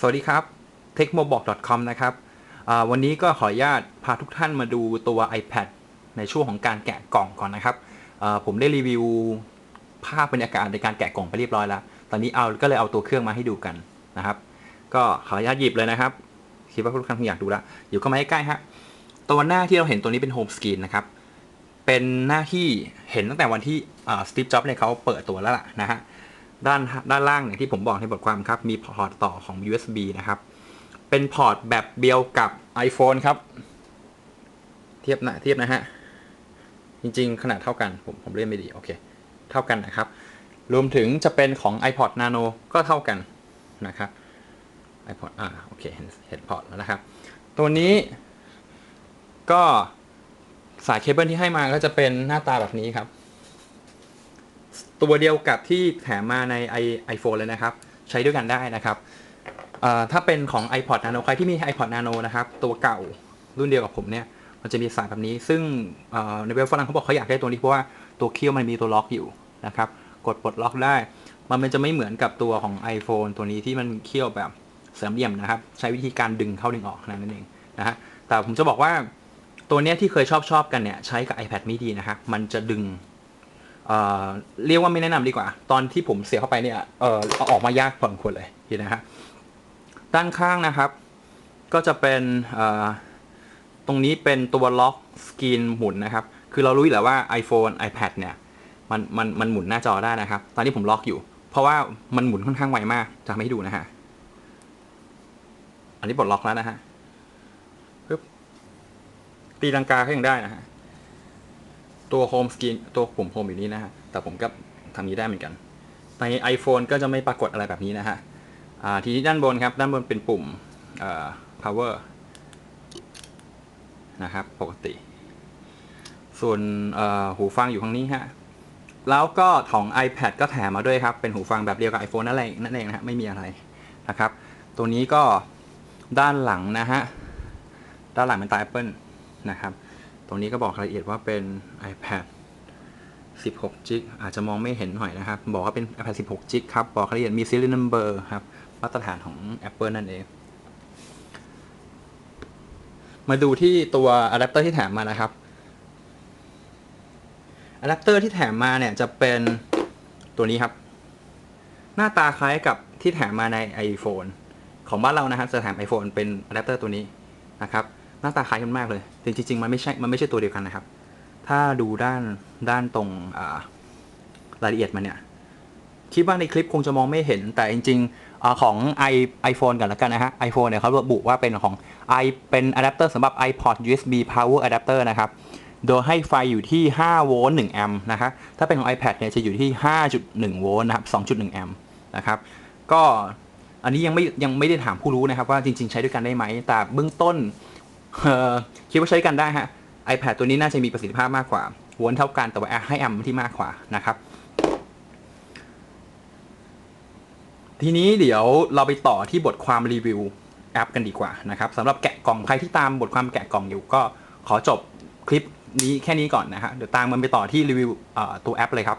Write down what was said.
สวัสดีครับ techmobok.com นะครับวันนี้ก็ขออนุญาตพาทุกท่านมาดูตัว iPad ในช่วงของการแกะกล่องก่อนนะครับ ผมได้รีวิวภาพบรรยากาศในการแกะกล่องไปเรียบร้อยแล้ว ตอนนี้เอาก็เลยเอาตัวเครื่องมาให้ดูกันนะครับ ก็ขออนุญาตหยิบเลยนะครับ คิดว่าทุกท่านคงอยากดูแล้วอยู่เข้ามาใใกล้ๆฮะตัวหน้าที่เราเห็นตัวนี้เป็นโฮมสกรีนนะครับ เป็นหน้าที่เห็นตั้งแต่วันที่สตีฟจ็อบเนี่ยเขาเปิดตัวแล้วล่ะนะฮะ ด้านด้านล่างอย่างที่ผมบอกในบทความครับ มีพอร์ตต่อของ USB นะครับ เป็นพอร์ตแบบเดียวกับ iPhone ครับ เทียบนะเทียบนะฮะ จริงๆ ขนาดเท่ากันผมผมเล่นไม่ดี โอเค เท่ากันนะครับ รวมถึงจะเป็นของ iPod Nano ก็เท่ากันนะครับ iPod อ่าโอเคเห็นเห็นพอร์ตแล้วนะครับ ตัวนี้ก็สายเคเบิลที่ให้มาก็จะเป็นหน้าตาแบบนี้ครับ ตัวเดียวกับที่แถมมาใน i p h o n e เลยนะครับ ใช้ด้วยกันได้นะครับถ้าเป็นของ iPod Nano ใครที่มี iPod Nano นะครับ ตัวเก่ารุ่นเดียวกับผมเนี่ย มันจะมีสายแบบนี้ ซึ่งในเว็บฝรั่งเขาบอกเขาอยากได้ตัวนี้เพราะว่าตัวเคี้ยวมันมีตัวล็อกอยู่นะครับ กดปลดล็อกได้ มันจะไม่เหมือนกับตัวของ iPhone ตัวนี้ที่มันเคี้ยวแบบสามเหลี่ยมนะครับ ใช้วิธีการดึงเข้าดึงออกนั่นเองนะฮะ แต่ผมจะบอกว่าตัวเนี้ยที่เคยชอบชอบกันเนี่ยใช้กับ iPad ไม่ดีนะครับ มันจะดึง เอ่อเรียกว่าไม่แนะนำดีกว่า ตอนที่ผมเสียเข้าไปเนี่ยเอออออกมายากพอสมควรเลยเห็นนะฮะด้านข้างนะครับ ก็จะเป็นเอ่อตรงนี้เป็นตัวล็อกสกรีนหมุนนะครับ คือเรารู้อยู่แล้วว่า iPhone iPad เนี่ยมันมันมันหมุนหน้าจอได้นะครับ ตอนนี้ผมล็อกอยู่ เพราะว่ามันหมุนค่อนข้างไวมากจะทำให้ดูนะฮะอันนี้ปลดล็อกแล้วนะฮะปึ๊บตีลังกาก็ยังได้นะฮะ ตัวโฮมสกรีนตัวปุ่มโฮมอยู่นี่นะฮะ แต่ผมก็ทำนี้ได้เหมือนกัน ใน iPhone ก็จะไม่ปรากฏอะไรแบบนี้นะฮะทีนี้ด้านบนครับ ด้านบนเป็นปุ่ม power นะครับ ปกติ ส่วนหูฟังอยู่ข้างนี้ฮะ แล้วก็ของ iPad ก็แถมมาด้วยครับ เป็นหูฟังแบบเดียวกับ iPhone นั่นเองนั่นเองนะฮะ ไม่มีอะไรนะครับ ตัวนี้ก็ด้านหลังนะฮะ ด้านหลังเป็นตา Apple นะครับ ตรงนี้ก็บอกรายละเอียดว่าเป็น iPad 16จิกอาจจะมองไม่เห็นหน่อยนะครับ บอกว่าเป็น iPad 16จิกครับ บอกรายละเอียดมี serial number ครับ มาตรฐานของ Apple นั่นเอง มาดูที่ตัวอะแดปเตอร์ที่แถมมานะครับอะแดปเตอร์ที่แถมมาเนี่ยจะเป็นตัวนี้ครับ หน้าตาคล้ายกับที่แถมมาใน iPhone ของบ้านเรานะฮะจะแถม iPhone เป็นอะแดปเตอร์ตัวนี้นะครับ หน้าตาคล้ายกันมากเลย แต่จริงๆ มันไม่ใช่ มันไม่ใช่ตัวเดียวกันนะครับ ถ้าดูด้านด้านตรงรายละเอียดมันเนี่ย คิดว่าในคลิปคงจะมองไม่เห็น แต่จริงๆอของ i iPhone กันแล้วกันนะฮะ iPhone เนี่ยเขาระบุว่าเป็นของ i เป็นอะแดปเตอร์สำหรับ iPod USB Power Adapter นะครับ โดยให้ไฟอยู่ที่ 5 โวลต์ 1 แอมป์นะครับถ้าเป็นของ iPad เนี่ยจะอยู่ที่ 5.1 โวลต์นะครับ 2.1 แอมป์นะครับ ก็อันนี้ยังไม่ยังไม่ได้ถามผู้รู้นะครับว่าจริง ๆ ใช้ด้วยกันได้ไหม แต่เบื้องต้น คิดว่าใช้กันได้ฮะ iPad ตัวนี้น่าจะมีประสิทธิภาพมากกว่าโวลเท่ากันแต่ว่าให้แอมที่มากกว่านะครับ ทีนี้เดี๋ยวเราไปต่อที่บทความรีวิวแอปกันดีกว่านะครับสำหรับแกะกล่องใครที่ตามบทความแกะกล่องอยู่ก็ขอจบคลิปนี้แค่นี้ก่อนนะฮะเดี๋ยวตามมันไปต่อที่รีวิวตัวแอปเลยครับ